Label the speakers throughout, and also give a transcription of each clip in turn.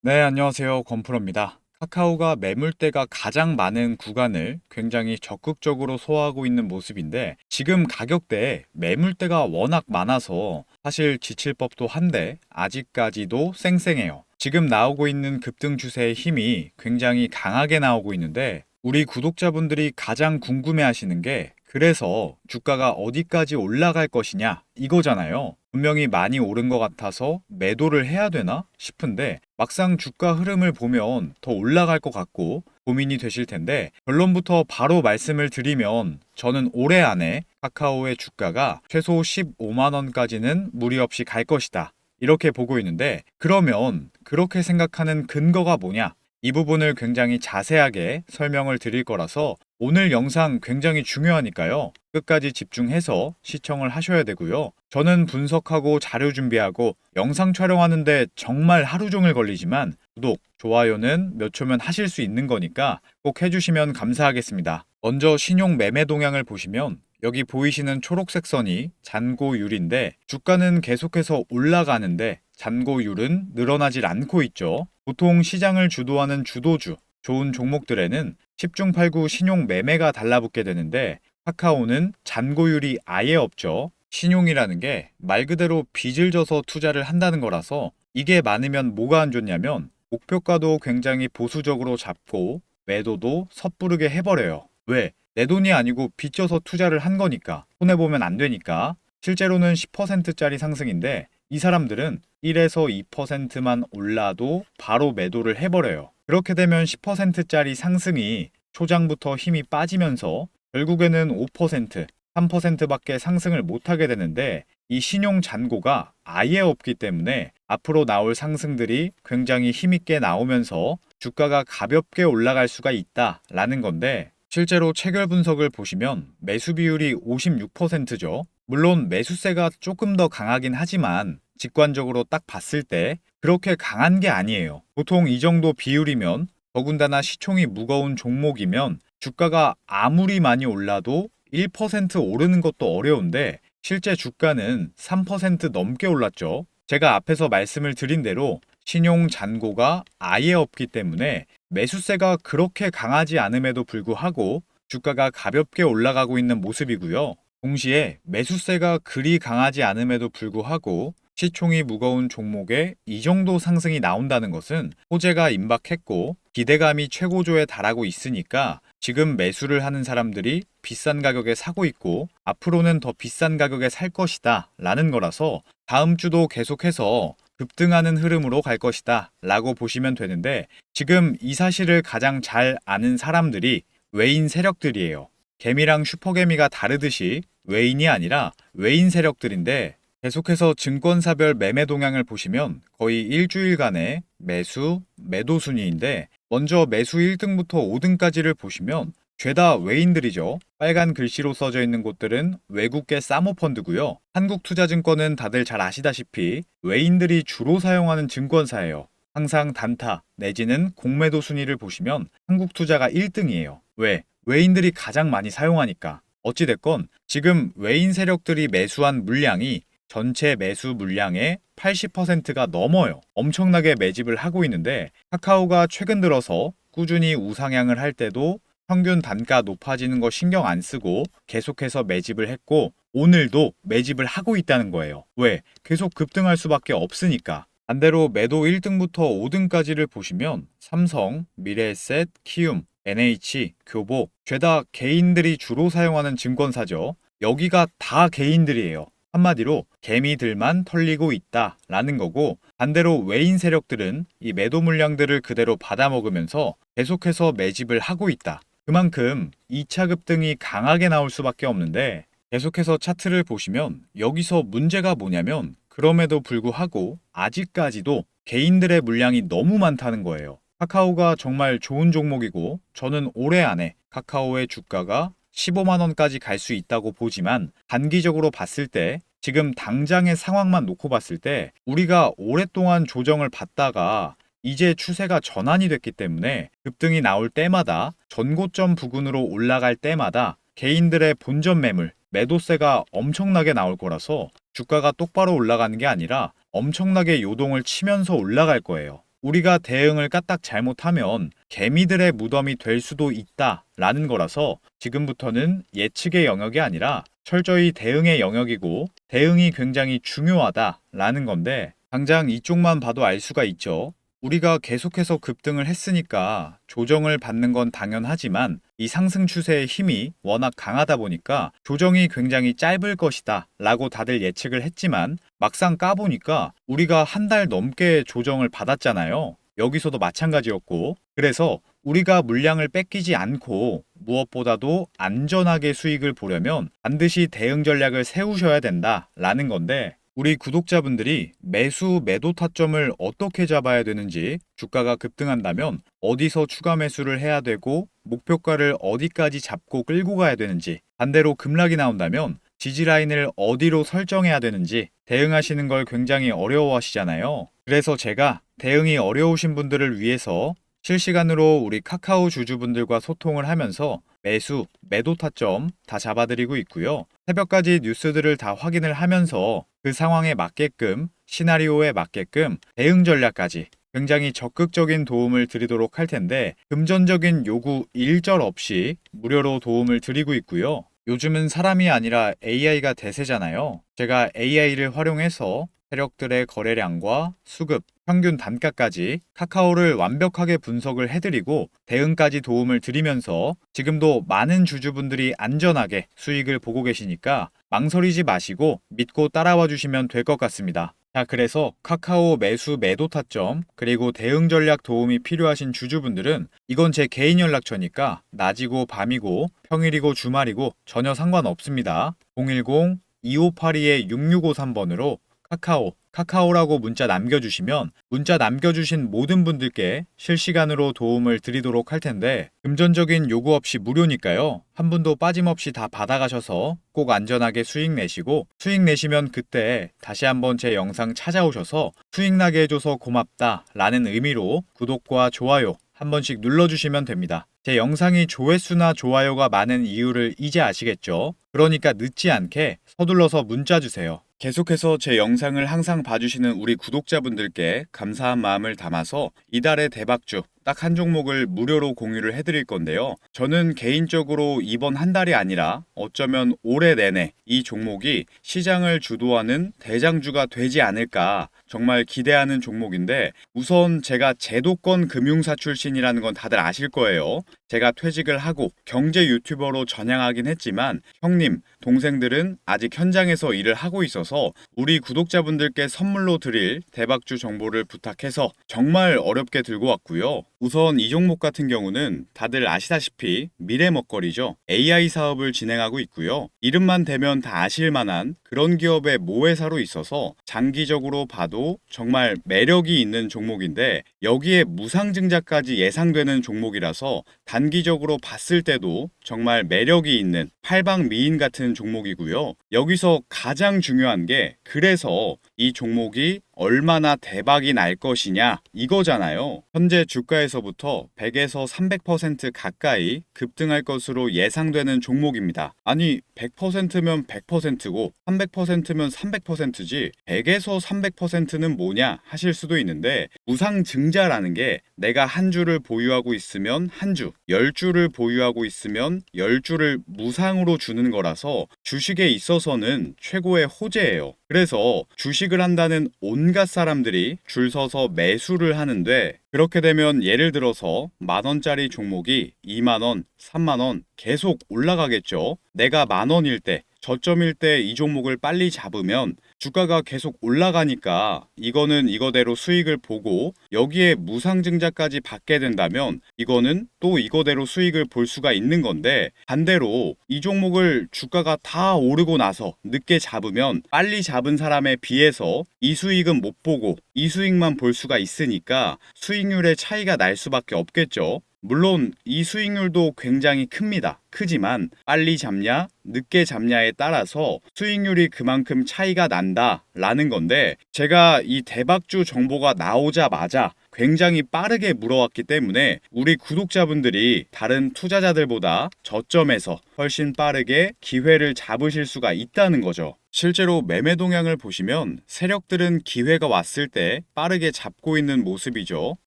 Speaker 1: 네, 안녕하세요. 권프로입니다. 카카오가 매물대가 가장 많은 구간을 굉장히 적극적으로 소화하고 있는 모습인데 지금 가격대에 매물대가 워낙 많아서 사실 지칠 법도 한데 아직까지도 쌩쌩해요. 지금 나오고 있는 급등 추세의 힘이 굉장히 강하게 나오고 있는데 우리 구독자분들이 가장 궁금해 하시는 게 그래서 주가가 어디까지 올라갈 것이냐 이거잖아요. 분명히 많이 오른 것 같아서 매도를 해야 되나 싶은데 막상 주가 흐름을 보면 더 올라갈 것 같고 고민이 되실 텐데 결론부터 바로 말씀을 드리면 저는 올해 안에 카카오의 주가가 최소 15만 원까지는 무리 없이 갈 것이다. 이렇게 보고 있는데 그러면 그렇게 생각하는 근거가 뭐냐? 이 부분을 굉장히 자세하게 설명을 드릴 거라서 오늘 영상 굉장히 중요하니까요. 끝까지 집중해서 시청을 하셔야 되고요. 저는 분석하고 자료 준비하고 영상 촬영하는데 정말 하루 종일 걸리지만 구독, 좋아요는 몇 초면 하실 수 있는 거니까 꼭 해주시면 감사하겠습니다. 먼저 신용 매매 동향을 보시면 여기 보이시는 초록색 선이 잔고율인데 주가는 계속해서 올라가는데 잔고율은 늘어나질 않고 있죠. 보통 시장을 주도하는 주도주, 좋은 종목들에는 10중 8구 신용 매매가 달라붙게 되는데 카카오는 잔고율이 아예 없죠. 신용이라는 게 말 그대로 빚을 져서 투자를 한다는 거라서 이게 많으면 뭐가 안 좋냐면 목표가도 굉장히 보수적으로 잡고 매도도 섣부르게 해버려요. 왜? 내 돈이 아니고 빚져서 투자를 한 거니까. 손해보면 안 되니까. 실제로는 10%짜리 상승인데 이 사람들은 1에서 2%만 올라도 바로 매도를 해버려요. 그렇게 되면 10%짜리 상승이 초장부터 힘이 빠지면서 결국에는 5%, 3%밖에 상승을 못하게 되는데 이 신용 잔고가 아예 없기 때문에 앞으로 나올 상승들이 굉장히 힘있게 나오면서 주가가 가볍게 올라갈 수가 있다라는 건데 실제로 체결 분석을 보시면 매수 비율이 56%죠. 물론 매수세가 조금 더 강하긴 하지만 직관적으로 딱 봤을 때 그렇게 강한 게 아니에요. 보통 이 정도 비율이면 더군다나 시총이 무거운 종목이면 주가가 아무리 많이 올라도 1% 오르는 것도 어려운데 실제 주가는 3% 넘게 올랐죠. 제가 앞에서 말씀을 드린 대로 신용 잔고가 아예 없기 때문에 매수세가 그렇게 강하지 않음에도 불구하고 주가가 가볍게 올라가고 있는 모습이고요. 동시에 매수세가 그리 강하지 않음에도 불구하고 시총이 무거운 종목에 이 정도 상승이 나온다는 것은 호재가 임박했고 기대감이 최고조에 달하고 있으니까 지금 매수를 하는 사람들이 비싼 가격에 사고 있고 앞으로는 더 비싼 가격에 살 것이다 라는 거라서 다음 주도 계속해서 급등하는 흐름으로 갈 것이다 라고 보시면 되는데 지금 이 사실을 가장 잘 아는 사람들이 외인 세력들이에요. 개미랑 슈퍼개미가 다르듯이 외인이 아니라 외인 세력들인데 계속해서 증권사별 매매 동향을 보시면 거의 일주일간의 매수, 매도 순위인데 먼저 매수 1등부터 5등까지를 보시면 죄다 외인들이죠. 빨간 글씨로 써져 있는 곳들은 외국계 사모펀드고요. 한국투자증권은 다들 잘 아시다시피 외인들이 주로 사용하는 증권사예요. 항상 단타 내지는 공매도 순위를 보시면 한국투자가 1등이에요. 왜? 외인들이 가장 많이 사용하니까. 어찌됐건 지금 외인 세력들이 매수한 물량이 전체 매수 물량의 80%가 넘어요. 엄청나게 매집을 하고 있는데 카카오가 최근 들어서 꾸준히 우상향을 할 때도 평균 단가 높아지는 거 신경 안 쓰고 계속해서 매집을 했고 오늘도 매집을 하고 있다는 거예요. 왜? 계속 급등할 수밖에 없으니까. 반대로 매도 1등부터 5등까지를 보시면 삼성, 미래에셋, 키움, NH, 교보 죄다 개인들이 주로 사용하는 증권사죠. 여기가 다 개인들이에요. 한마디로 개미들만 털리고 있다 라는 거고 반대로 외인 세력들은 이 매도 물량들을 그대로 받아먹으면서 계속해서 매집을 하고 있다. 그만큼 2차 급등이 강하게 나올 수밖에 없는데 계속해서 차트를 보시면 여기서 문제가 뭐냐면 그럼에도 불구하고 아직까지도 개인들의 물량이 너무 많다는 거예요. 카카오가 정말 좋은 종목이고 저는 올해 안에 카카오의 주가가 15만 원까지 갈 수 있다고 보지만 단기적으로 봤을 때 지금 당장의 상황만 놓고 봤을 때 우리가 오랫동안 조정을 받다가 이제 추세가 전환이 됐기 때문에 급등이 나올 때마다 전고점 부근으로 올라갈 때마다 개인들의 본전 매물, 매도세가 엄청나게 나올 거라서 주가가 똑바로 올라가는 게 아니라 엄청나게 요동을 치면서 올라갈 거예요. 우리가 대응을 까딱 잘못하면 개미들의 무덤이 될 수도 있다 라는 거라서 지금부터는 예측의 영역이 아니라 철저히 대응의 영역이고 대응이 굉장히 중요하다 라는 건데 당장 이쪽만 봐도 알 수가 있죠. 우리가 계속해서 급등을 했으니까 조정을 받는 건 당연하지만 이 상승 추세의 힘이 워낙 강하다 보니까 조정이 굉장히 짧을 것이다 라고 다들 예측을 했지만 막상 까보니까 우리가 한 달 넘게 조정을 받았잖아요. 여기서도 마찬가지였고 그래서 우리가 물량을 뺏기지 않고 무엇보다도 안전하게 수익을 보려면 반드시 대응 전략을 세우셔야 된다라는 건데 우리 구독자분들이 매수 매도 타점을 어떻게 잡아야 되는지 주가가 급등한다면 어디서 추가 매수를 해야 되고 목표가를 어디까지 잡고 끌고 가야 되는지 반대로 급락이 나온다면 지지 라인을 어디로 설정해야 되는지 대응하시는 걸 굉장히 어려워하시잖아요. 그래서 제가 대응이 어려우신 분들을 위해서 실시간으로 우리 카카오 주주분들과 소통을 하면서 매수, 매도 타점 다 잡아드리고 있고요. 새벽까지 뉴스들을 다 확인을 하면서 그 상황에 맞게끔 시나리오에 맞게끔 대응 전략까지 굉장히 적극적인 도움을 드리도록 할 텐데 금전적인 요구 일절 없이 무료로 도움을 드리고 있고요. 요즘은 사람이 아니라 AI가 대세잖아요. 제가 AI를 활용해서 세력들의 거래량과 수급, 평균 단가까지 카카오를 완벽하게 분석을 해드리고 대응까지 도움을 드리면서 지금도 많은 주주분들이 안전하게 수익을 보고 계시니까 망설이지 마시고 믿고 따라와 주시면 될 것 같습니다. 자, 그래서 카카오 매수 매도 타점 그리고 대응 전략 도움이 필요하신 주주분들은 이건 제 개인 연락처니까 낮이고 밤이고 평일이고 주말이고 전혀 상관없습니다. 010-2582-6653번으로 카카오, 카카오라고 문자 남겨주시면 문자 남겨주신 모든 분들께 실시간으로 도움을 드리도록 할 텐데 금전적인 요구 없이 무료니까요. 한 분도 빠짐없이 다 받아가셔서 꼭 안전하게 수익 내시고 수익 내시면 그때 다시 한번 제 영상 찾아오셔서 수익 나게 해줘서 고맙다 라는 의미로 구독과 좋아요 한 번씩 눌러주시면 됩니다. 제 영상이 조회수나 좋아요가 많은 이유를 이제 아시겠죠? 그러니까 늦지 않게 서둘러서 문자 주세요. 계속해서 제 영상을 항상 봐주시는 우리 구독자분들께 감사한 마음을 담아서 이달의 대박주 딱 한 종목을 무료로 공유를 해드릴 건데요. 저는 개인적으로 이번 한 달이 아니라 어쩌면 올해 내내 이 종목이 시장을 주도하는 대장주가 되지 않을까 정말 기대하는 종목인데 우선 제가 제도권 금융사 출신이라는 건 다들 아실 거예요. 제가 퇴직을 하고 경제 유튜버로 전향하긴 했지만 형님, 동생들은 아직 현장에서 일을 하고 있어서 우리 구독자분들께 선물로 드릴 대박주 정보를 부탁해서 정말 어렵게 들고 왔고요. 우선 이 종목 같은 경우는 다들 아시다시피 미래 먹거리죠. AI 사업을 진행하고 있고요. 이름만 대면 다 아실 만한 그런 기업의 모회사로 있어서 장기적으로 봐도 정말 매력이 있는 종목인데 여기에 무상증자까지 예상되는 종목이라서 단기적으로 봤을 때도 정말 매력이 있는 팔방 미인 같은 종목이고요. 여기서 가장 중요한 게 그래서 이 종목이 얼마나 대박이 날 것이냐 이거잖아요. 현재 주가에서부터 100에서 300% 가까이 급등할 것으로 예상되는 종목입니다. 아니 100%면 100%고 300%면 300%지 100에서 300%는 뭐냐 하실 수도 있는데 무상증 자라는 게 내가 한 주를 보유하고 있으면 한 주, 열 주를 보유하고 있으면 열 주를 무상으로 주는 거라서 주식에 있어서는 최고의 호재예요. 그래서 주식을 한다는 온갖 사람들이 줄 서서 매수를 하는데 그렇게 되면 예를 들어서 만 원짜리 종목이 2만 원, 3만 원 계속 올라가겠죠. 내가 만 원일 때 저점일 때 이 종목을 빨리 잡으면 주가가 계속 올라가니까 이거는 이거대로 수익을 보고 여기에 무상증자까지 받게 된다면 이거는 또 이거대로 수익을 볼 수가 있는 건데 반대로 이 종목을 주가가 다 오르고 나서 늦게 잡으면 빨리 잡은 사람에 비해서 이 수익은 못 보고 이 수익만 볼 수가 있으니까 수익률의 차이가 날 수밖에 없겠죠. 물론 이 수익률도 굉장히 큽니다. 크지만 빨리 잡냐, 늦게 잡냐에 따라서 수익률이 그만큼 차이가 난다라는 건데 제가 이 대박주 정보가 나오자마자 굉장히 빠르게 물어왔기 때문에 우리 구독자분들이 다른 투자자들보다 저점에서 훨씬 빠르게 기회를 잡으실 수가 있다는 거죠. 실제로 매매 동향을 보시면 세력들은 기회가 왔을 때 빠르게 잡고 있는 모습이죠.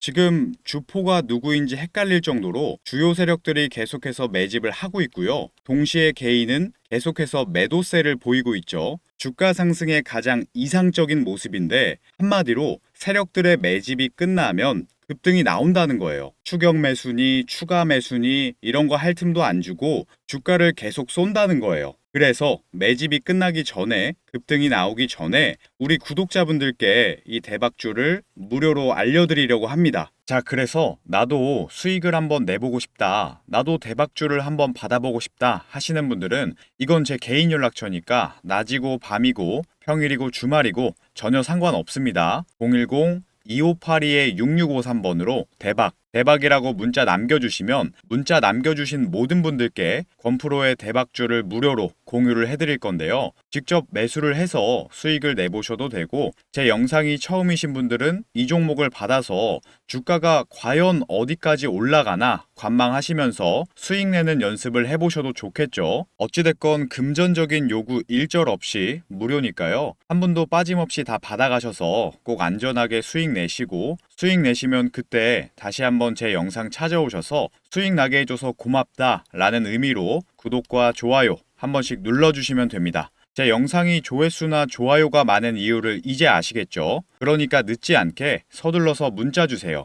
Speaker 1: 지금 주포가 누구인지 헷갈릴 정도로 주요 세력들이 계속해서 매집을 하고 있고요. 동시에 개인은 계속해서 매도세를 보이고 있죠. 주가 상승의 가장 이상적인 모습인데 한마디로 세력들의 매집이 끝나면 급등이 나온다는 거예요. 추격 매수니 추가 매수니 이런 거 할 틈도 안 주고 주가를 계속 쏜다는 거예요. 그래서 매집이 끝나기 전에 급등이 나오기 전에 우리 구독자분들께 이 대박주를 무료로 알려드리려고 합니다. 자, 그래서 나도 수익을 한번 내보고 싶다. 나도 대박주를 한번 받아보고 싶다 하시는 분들은 이건 제 개인 연락처니까 낮이고 밤이고 평일이고 주말이고 전혀 상관없습니다. 010 2582-6653번으로 대박, 대박이라고 문자 남겨주시면 문자 남겨주신 모든 분들께 건프로의 대박주를 무료로 공유를 해드릴 건데요. 직접 매수를 해서 수익을 내보셔도 되고 제 영상이 처음이신 분들은 이 종목을 받아서 주가가 과연 어디까지 올라가나 관망하시면서 수익 내는 연습을 해보셔도 좋겠죠. 어찌됐건 금전적인 요구 일절 없이 무료니까요. 한 분도 빠짐없이 다 받아가셔서 꼭 안전하게 수익 내시고 수익 내시면 그때 다시 한번 제 영상 찾아오셔서 수익 나게 해줘서 고맙다 라는 의미로 구독과 좋아요 한 번씩 눌러주시면 됩니다. 제 영상이 조회수나 좋아요가 많은 이유를 이제 아시겠죠? 그러니까 늦지 않게 서둘러서 문자 주세요.